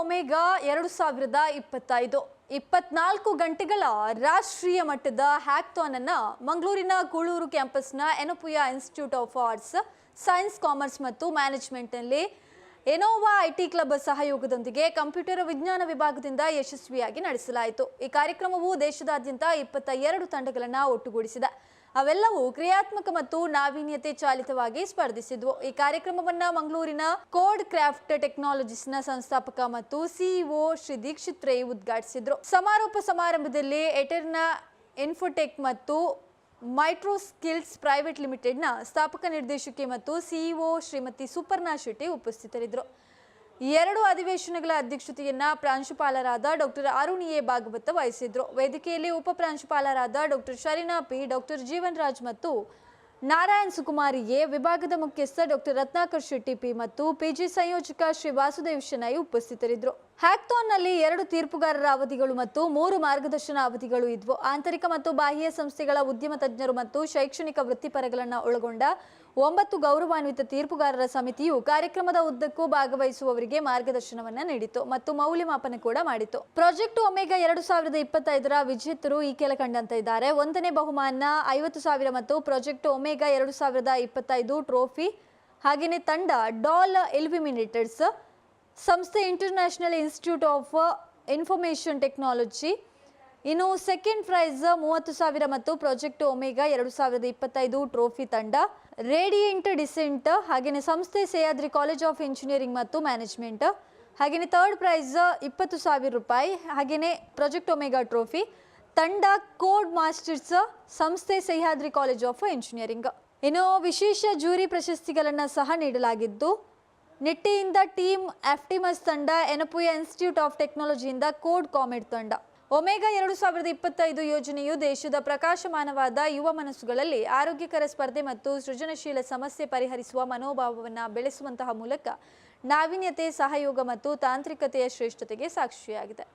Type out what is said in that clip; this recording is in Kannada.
ಒಮೆಗಾ ಎರಡು ಸಾವಿರದ ಇಪ್ಪತ್ತೈದು. ಇಪ್ಪತ್ನಾಲ್ಕು ಗಂಟೆಗಳ ರಾಷ್ಟ್ರೀಯ ಮಟ್ಟದ ಹ್ಯಾಕ್ಥಾನ್ ಅನ್ನ ಮಂಗಳೂರಿನ Kulur ಕ್ಯಾಂಪಸ್ನ Yenepoya institute of arts, science, commerce ಮತ್ತು ಮ್ಯಾನೇಜ್ಮೆಂಟ್ನಲ್ಲಿ ಎನೋವಾ ಐಟಿ ಕ್ಲಬ್ ಸಹಯೋಗದೊಂದಿಗೆ ಕಂಪ್ಯೂಟರ್ ವಿಜ್ಞಾನ ವಿಭಾಗದಿಂದ ಯಶಸ್ವಿಯಾಗಿ ನಡೆಸಲಾಯಿತು. ಈ ಕಾರ್ಯಕ್ರಮವು ದೇಶದಾದ್ಯಂತ ಇಪ್ಪತ್ತ ಎರಡು ತಂಡಗಳನ್ನು ಒಟ್ಟುಗೂಡಿಸಿದೆ. ಅವೆಲ್ಲವೂ ಕ್ರಿಯಾತ್ಮಕ ಮತ್ತು ನಾವೀನ್ಯತೆ ಚಾಲಿತವಾಗಿ ಸ್ಪರ್ಧಿಸಿದ್ವು. ಈ ಕಾರ್ಯಕ್ರಮವನ್ನ ಮಂಗಳೂರಿನ ಕೋಡ್ ಕ್ರಾಫ್ಟ್ ಟೆಕ್ನಾಲಜೀಸ್ನ ಸಂಸ್ಥಾಪಕ ಮತ್ತು ಸಿಇಒ ಶ್ರೀ ದೀಕ್ಷಿತ್ ರೈ ಉದ್ಘಾಟಿಸಿದ್ರು. ಸಮಾರೋಪ ಸಮಾರಂಭದಲ್ಲಿ ಎಟರ್ನ ಇನ್ಫೋಟೆಕ್ ಮತ್ತು ಮೈಟ್ರೋ ಸ್ಕಿಲ್ಸ್ ಪ್ರೈವೇಟ್ ಲಿಮಿಟೆಡ್ನ ಸ್ಥಾಪಕ ನಿರ್ದೇಶಕಿ ಮತ್ತು ಸಿಇಒ ಶ್ರೀಮತಿ ಸುಪರ್ಣಾ ಶೆಟ್ಟಿ ಉಪಸ್ಥಿತರಿದ್ದರು. ಎರಡು ಅಧಿವೇಶನಗಳ ಅಧ್ಯಕ್ಷತೆಯನ್ನ ಪ್ರಾಂಶುಪಾಲರಾದ ಡಾಕ್ಟರ್ ಅರುಣ್ ಎ ಭಾಗವತ ವಹಿಸಿದ್ರು. ವೇದಿಕೆಯಲ್ಲಿ ಉಪ ಪ್ರಾಂಶುಪಾಲರಾದ doctor Sharina P, doctor Jeevan Raj ಮತ್ತು ನಾರಾಯಣ್ ಎ ವಿಭಾಗದ ಮುಖ್ಯಸ್ಥ ಡಾಕ್ಟರ್ ರತ್ನಾಕರ್ ಶೆಟ್ಟಿ ಪಿ ಮತ್ತು ಪಿಜಿ ಸಂಯೋಜಕ ಶ್ರೀ ವಾಸುದೇವ್ ಶೆನೈ ಉಪಸ್ಥಿತರಿದ್ದರು ಹ್ಯಾಕ್ಥಾನ್ನಲ್ಲಿ ಎರಡು ತೀರ್ಪುಗಾರರ ಅವಧಿಗಳು ಮತ್ತು ಮೂರು ಮಾರ್ಗದರ್ಶನ ಅವಧಿಗಳು ಇದ್ವು. ಆಂತರಿಕ ಮತ್ತು ಬಾಹ್ಯ ಸಂಸ್ಥೆಗಳ ಉದ್ಯಮ ತಜ್ಞರು ಮತ್ತು ಶೈಕ್ಷಣಿಕ ವೃತ್ತಿಪರಗಳನ್ನು ಒಳಗೊಂಡ ಒಂಬತ್ತು ಗೌರವಾನ್ವಿತ ತೀರ್ಪುಗಾರರ ಸಮಿತಿಯು ಕಾರ್ಯಕ್ರಮದ ಉದ್ದಕ್ಕೂ ಭಾಗವಹಿಸುವವರಿಗೆ ಮಾರ್ಗದರ್ಶನವನ್ನ ನೀಡಿತು ಮತ್ತು ಮೌಲ್ಯಮಾಪನ ಕೂಡ ಮಾಡಿತು ಪ್ರಾಜೆಕ್ಟ್ ಒಮೆಗಾ ಎರಡು ಸಾವಿರದ ಇಪ್ಪತ್ತೈದರ ವಿಜೇತರು ಈ ಕೆಲ ಕಂಡಂತೆ ಇದ್ದಾರೆ. ಒಂದನೇ ಬಹುಮಾನ ಐವತ್ತು ಸಾವಿರ ಮತ್ತು ಪ್ರಾಜೆಕ್ಟ್ ಒಮೆಗಾ ಎರಡು ಸಾವಿರದ ಇಪ್ಪತ್ತೈದು ಟ್ರೋಫಿ ಹಾಗೆಯೇ ತಂಡ ಡಾಲ್ ಎಲ್ವಿಮಿನೇಟರ್ಸ್ ಸಂಸ್ಥೆ international institute of information technology ಇನ್ನು ಸೆಕೆಂಡ್ ಪ್ರೈಸ್ ಮೂವತ್ತು ಸಾವಿರ ಮತ್ತು ಪ್ರಾಜೆಕ್ಟ್ ಒಮೆಗಾ ಎರಡು ಸಾವಿರದ ಇಪ್ಪತ್ತೈದು ಟ್ರೋಫಿ ತಂಡ. ರೇಡಿಯಂಟ್ ಡಿಸೆಂಟ್ ಹಾಗೆಯೇ ಸಂಸ್ಥೆ ಸಹ್ಯಾದ್ರಿ ಕಾಲೇಜ್ ಆಫ್ ಇಂಜಿನಿಯರಿಂಗ್ ಮತ್ತು ಮ್ಯಾನೇಜ್ಮೆಂಟ್ ಹಾಗೆಯೇ ಥರ್ಡ್ ಪ್ರೈಸ್ ಇಪ್ಪತ್ತು ಸಾವಿರ ರೂಪಾಯಿ. ಹಾಗೆಯೇ ಪ್ರಾಜೆಕ್ಟ್ ಒಮೆಗಾ ಟ್ರೋಫಿ ತಂಡ ಕೋಡ್ ಮಾಸ್ಟರ್ಸ್ ಸಂಸ್ಥೆ ಸಹ್ಯಾದ್ರಿ ಕಾಲೇಜ್ ಆಫ್ ಇಂಜಿನಿಯರಿಂಗ್ ಇನ್ನು ವಿಶೇಷ ಜೂರಿ ಪ್ರಶಸ್ತಿಗಳನ್ನು ಸಹ ನೀಡಲಾಗಿದ್ದು, ನಿಟ್ಟಿಯಿಂದ ಟೀಮ್ ಎಫ್ಟಿಮಸ್ ತಂಡ ಎನಪುಯ ಇನ್ಸ್ಟಿಟ್ಯೂಟ್ ಆಫ್ ಟೆಕ್ನಾಲಜಿಯಿಂದ ಕೋಡ್ ಕಾಮೆಡ್ ತಂಡ. ಒಮೆಗಾ ಎರಡು ಸಾವಿರದ ಇಪ್ಪತ್ತೈದು ಯೋಜನೆಯು ದೇಶದ ಪ್ರಕಾಶಮಾನವಾದ ಯುವ ಮನಸ್ಸುಗಳಲ್ಲಿ ಆರೋಗ್ಯಕರ ಸ್ಪರ್ಧೆ ಮತ್ತು ಸೃಜನಶೀಲ ಸಮಸ್ಯೆ ಪರಿಹರಿಸುವ ಮನೋಭಾವವನ್ನು ಬೆಳೆಸುವಂತಹ ಮೂಲಕ ನಾವೀನ್ಯತೆ, ಸಹಯೋಗ ಮತ್ತು ತಾಂತ್ರಿಕತೆಯ ಶ್ರೇಷ್ಠತೆಗೆ ಸಾಕ್ಷಿಯಾಗಿದೆ.